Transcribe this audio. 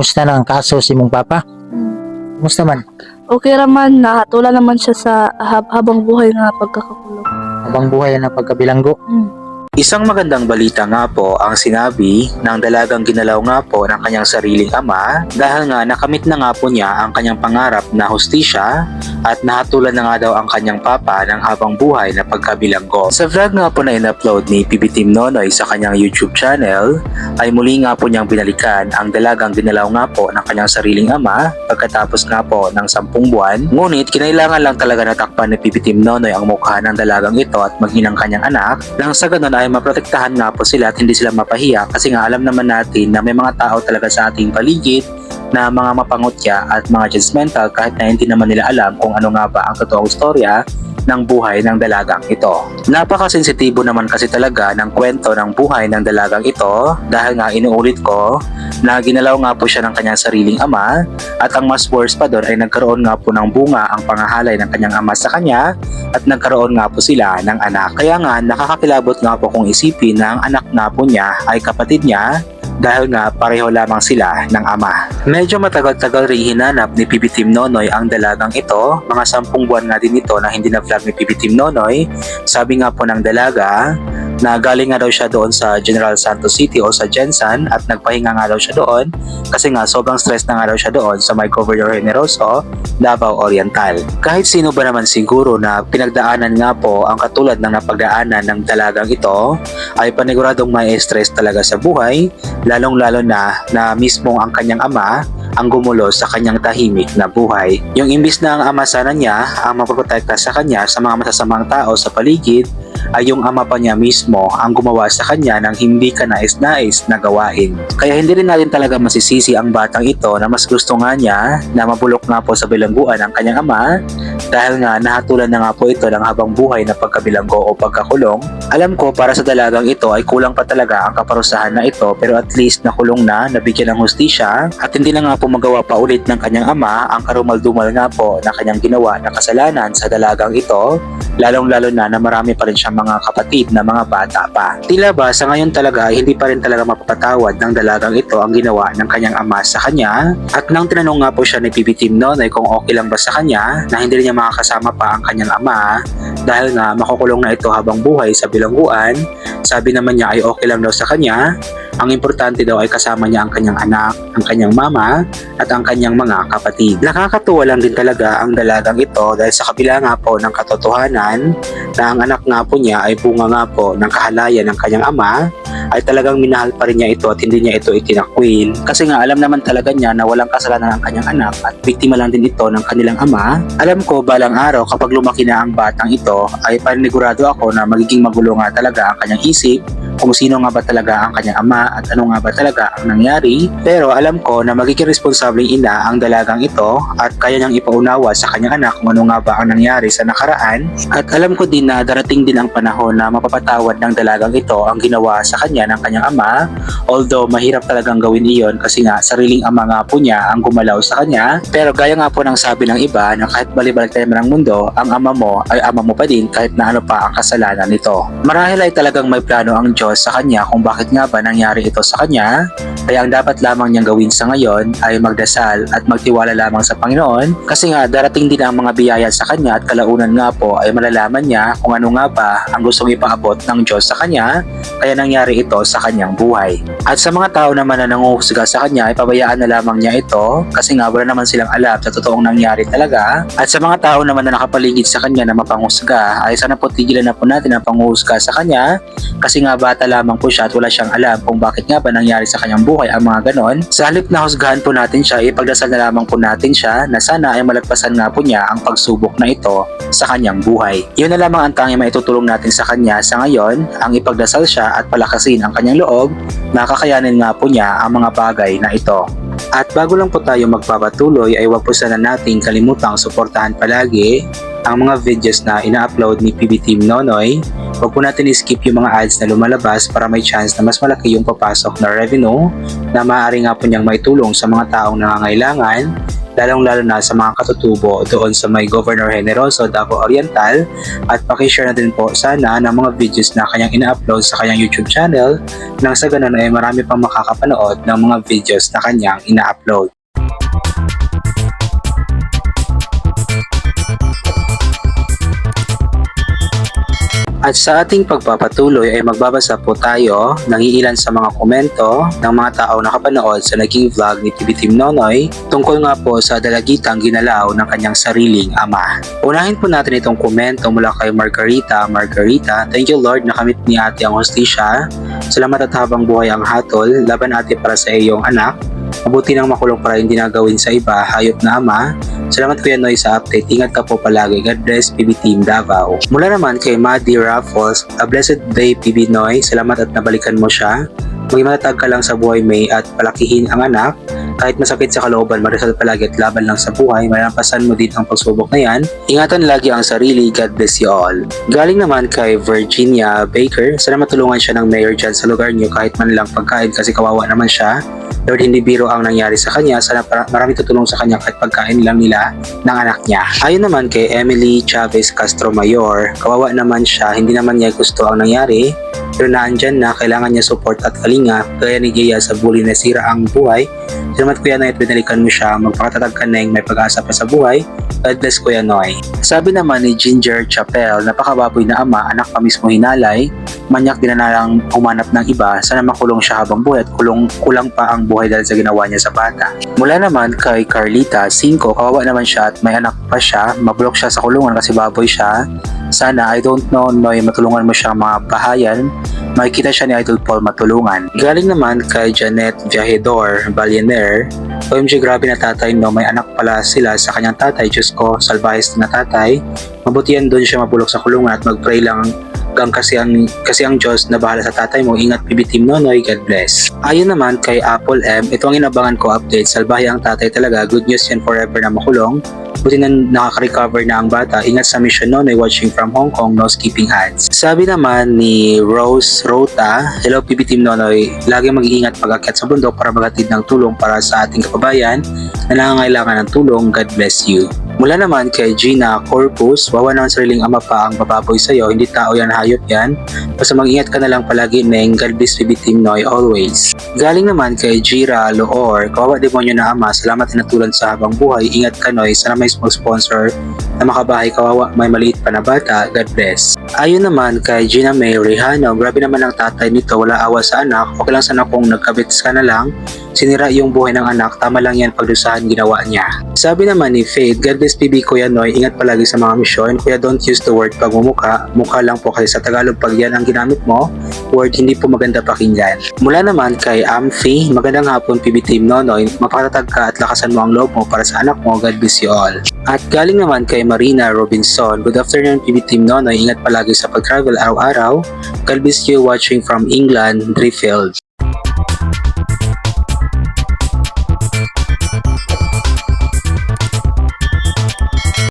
Kumusta na ang kaso si mong papa? Kumusta man? Okay raman, nahatula naman siya sa hab- habang buhay nga pagkakakulong. Habang buhay na pagkabilanggo. Hmm. Isang magandang balita nga po ang sinabi ng dalagang ginalaw nga po ng kanyang sariling ama dahil nga nakamit na nga po niya ang kanyang pangarap na hustisya at nahatulan na nga daw ang kanyang papa ng habang buhay na pagkabilanggo. Sa vlog nga po na in-upload ni PB Nonoy sa kanyang YouTube channel ay muli nga po niyang binalikan ang dalagang ginalaw nga po ng kanyang sariling ama pagkatapos nga po ng sampung buwan. Ngunit kinailangan lang talaga natakpan ni PB Nonoy ang mukha ng dalagang ito at maging ng kanyang anak nang sa ganun ay maprotektahan nga po sila at hindi sila mapahiya kasi nga alam naman natin na may mga tao talaga sa ating paligid na mga mapangutya at mga judgmental kahit na hindi naman nila alam kung ano nga ba ang totoong storya ng buhay ng dalagang ito. Napakasensitibo naman kasi talaga ng kwento ng buhay ng dalagang ito dahil nga inuulit ko na ginalaw nga po siya ng kanyang sariling ama at ang mas worse pa doon ay nagkaroon nga po ng bunga ang pangahalay ng kanyang ama sa kanya at nagkaroon nga po sila ng anak. Kaya nga nakakakilabot nga po kung isipin na ang anak nga po niya ay kapatid niya dahil nga pareho lamang sila ng ama. Medyo matagal-tagal rin hinanap ni PB Team Nonoy ang dalagang ito. Mga sampung buwan nga din ito na hindi na vlog ni PB Team Nonoy. Sabi nga po ng dalaga na galing nga daw siya doon sa General Santos City o sa Jensen at nagpahinga nga daw siya doon kasi nga sobrang stress na nga daw siya doon sa may Governor Generoso, Davao Oriental. Kahit sino ba naman siguro na pinagdaanan nga po ang katulad ng napagdaanan ng dalagang ito ay paniguradong may stress talaga sa buhay lalong-lalo na na mismong ang kanyang ama ang gumulo sa kanyang tahimik na buhay. Yung imbis na ang ama sana niya ang mapoprotekta sa kanya sa mga masasamang tao sa paligid, ay yung ama pa niya mismo ang gumawa sa kanya ng hindi ka nais-nais na gawain. Kaya hindi rin natin talaga masisisi ang batang ito na mas gusto nga niya na mabulok nga po sa bilangguan ang kanyang ama dahil nga nahatulan na nga po ito ng habang buhay na pagkabilanggo o pagkakulong. Alam ko para sa dalagang ito ay kulang pa talaga ang kaparusahan na ito pero at least nakulong na, nabigyan ng hustisya at hindi na nga po magawa pa ulit ng kanyang ama ang karumal-dumal nga po na kanyang ginawa na kasalanan sa dalagang ito lalong-lalo na na marami pa rin siyang mga kapatid na mga bata pa. Tila ba sa ngayon talaga hindi pa rin talaga mapapatawad ng dalagang ito ang ginawa ng kanyang ama sa kanya at nang tinanong nga po siya ni PB Team Nonoy kung okay lang ba sa kanya na hindi rin niya makakasama pa ang kanyang ama dahil nga makukulong na ito habang buhay sa bilangguan, sabi naman niya ay okay lang daw sa kanya ang importante daw ay kasama niya ang kanyang anak, ang kanyang mama, at ang kanyang mga kapatid. Nakakatuwa lang din talaga ang dalagang ito dahil sa kabila nga po ng katotohanan na ang anak nga po niya ay bunga nga po ng kahalayan ng kanyang ama, ay talagang minahal pa rin niya ito at hindi niya ito itinakwil. Kasi nga alam naman talaga niya na walang kasalanan ang kanyang anak at biktima lang din ito ng kanilang ama. Alam ko balang araw kapag lumaki na ang batang ito ay panigurado ako na magiging magulo nga talaga ang kanyang isip kung sino nga ba talaga ang kanyang ama at ano nga ba talaga ang nangyari. Pero alam ko na magiging responsabling ina ang dalagang ito at kaya niyang ipaunawa sa kanyang anak kung ano nga ba ang nangyari sa nakaraan. At alam ko din na darating din ang panahon na mapapatawad ng dalagang ito ang ginawa sa kanya ng kanyang ama. Although mahirap talagang gawin iyon kasi nga sariling ama nga po niya ang gumalaw sa kanya. Pero gaya nga po ng sabi ng iba na kahit balibalik tayo ng mundo, ang ama mo ay ama mo pa din kahit na ano pa ang kasalanan nito. Marahil ay talagang may plano ang Diyos sa kanya kung bakit nga ba nangyari ito sa kanya. Kaya ang dapat lamang niyang gawin sa ngayon ay magdasal at magtiwala lamang sa Panginoon kasi nga darating din ang mga biyaya sa kanya at kalaunan nga po ay malalaman niya kung ano nga ba ang gustong ipaabot ng Diyos sa kanya kaya nangyari ito sa kanyang buhay. At sa mga tao naman na nanguhusga sa kanya ay pabayaan na lamang niya ito kasi nga wala naman silang alam sa totoong nangyari talaga. At sa mga tao naman na nakapaligid sa kanya na mapanghusga ay sana po tigilan na po natin ang panghusga sa kanya kasi nga bata lamang po siya at wala siyang alam kung bakit nga ba nangyari sa kanyang buhay ang mga ganon. Sa halip na husgahan po natin siya, ipagdasal na lamang po natin siya na sana ay malagpasan nga po niya ang pagsubok na ito sa kanyang buhay. Yun na lamang ang tanging maitutulong natin sa kanya sa ngayon, ang ipagdasal siya at palakasin ang kanyang loob na kakayanin nga po niya ang mga bagay na ito. At bago lang po tayo magpapatuloy ay huwag po sana nating kalimutang suportahan palagi ang mga videos na ina-upload ni PB Team Nonoy. Huwag po natin i-skip yung mga ads na lumalabas para may chance na mas malaki yung papasok na revenue na maaari nga po niyang maitulong sa mga taong nangangailangan lalong-lalo na sa mga katutubo doon sa may Governor Generoso, Davao Oriental at pakishare na din po sana ng mga videos na kanyang ina-upload sa kanyang YouTube channel nang sa ganun ay marami pang makakapanood ng mga videos na kanyang ina-upload. At sa ating pagpapatuloy ay magbabasa po tayo ng iilan sa mga komento ng mga tao nakapanood sa naging vlog ni Team Nonoy tungkol nga po sa dalagitang ginalaw ng kanyang sariling ama. Unahin po natin itong komento mula kay Margarita. Margarita, thank you Lord nakamit ni ate ang hostisya. Salamat at habang buhay ang hatol, laban ate para sa iyong anak. Mabuti nang makulong para hindi na gawin sa iba, hayop na ama. Salamat Kuya Noy sa update. Ingat ka po palagi. God bless PB Team Davao. Mula naman kay Maddie Raffles, a blessed day PB Noy. Salamat at nabalikan mo siya. Maging matatag ka lang sa buhay May at palakihin ang anak. Kahit masakit sa kalooban, marasal palagi at laban lang sa buhay, malampasan mo din ang pagsubok na yan. Ingatan lagi ang sarili, God bless you all. Galing naman kay Virginia Baker, sana matulungan siya ng mayor dyan sa lugar niyo kahit man lang pagkain kasi kawawa naman siya. Lord, hindi biro ang nangyari sa kanya. Sana marami tutulong sa kanya kahit pagkain lang nila ng anak niya. Ayon naman kay Emily Chavez Castro Mayor, kawawa naman siya, hindi naman niya gusto ang nangyari. Pero naandyan na, kailangan niya support at kalinga, kaya ni Gia sa bully na sira ang buhay. Salamat Kuya Noy at binalikan mo siya, magpakatatag ka na yung may pag-asa pa sa buhay. God bless Kuya Noy. Sabi naman ni Ginger Chapel, napakababoy na ama, anak pa mismo hinalay, manyak din na lang umanap ng iba, sana makulong siya habang buhay at kulong, kulang pa ang buhay dahil sa ginawa niya sa bata. Mula naman kay Carlita, 5, kawawa naman siya at may anak pa siya, mabulok siya sa kulungan kasi baboy siya. Sana, I don't know, Noy, matulungan mo siya mga bahayan, makikita siya ni Idol Paul matulungan. Galing naman kay Janet Viajador, Billionaire, OMG grabe na tatay no, may anak pala sila sa kanyang tatay, Diyos ko, salbahis na tatay. Mabuti yan doon siya mabulok sa kulungan at mag-pray lang gang kasi ang, kasi ang Diyos na bahala sa tatay mo. Ingat Team Nonoy, God bless. Ayon naman kay Apple M, ito ang inabangan ko update. Salbahe ang tatay talaga. Good news yan forever na makulong. Buti na nakaka-recover na ang bata. Ingat sa mission Nonoy watching from Hong Kong, no skipping ads. Sabi naman ni Rose Rota, Hello PB Team Nonoy, lagi mag-iingat pag-akyat sa bundok para maghatid ng tulong para sa ating kababayan na nangangailangan ng tulong. God bless you. Mula naman kay Gina Corpus, wawa naman sariling ama pa ang bababoy sa'yo, hindi tao yan, hayop yan. Basta mag-ingat ka na lang palagi, Neng, God bless PB Team Noy always. Galing naman kay Jira Loor, kawawa demonyo na ama, salamat na sa habang buhay, ingat ka Noy, sana may sponsor na makabahay kawawa, may maliit pa na bata, God bless. Ayon naman kay Gina May Rehano, grabe naman ang tatay nito, wala awa sa anak, okay lang sana kung nagkabits ka na lang, sinira yung buhay ng anak, tama lang yan pagdusahan ginawa niya. Sabi naman ni Faith, God bless PB Kuya Noy, ingat palagi sa mga misyon, kuya don't use the word pagmumuka, mukha lang po kasi sa Tagalog pag yan ang ginamit mo, word hindi po maganda pakinggan. Mula naman kay Amphi, magandang hapon PB Team Nonoy, mapakatatag ka at lakasan mo ang loob mo para sa anak mo, God bless you all. At galing naman kay Marina Robinson, good afternoon PB Team Nonoy, ingat palagi sa pag-travel araw-araw, God bless you watching from England, Driffield.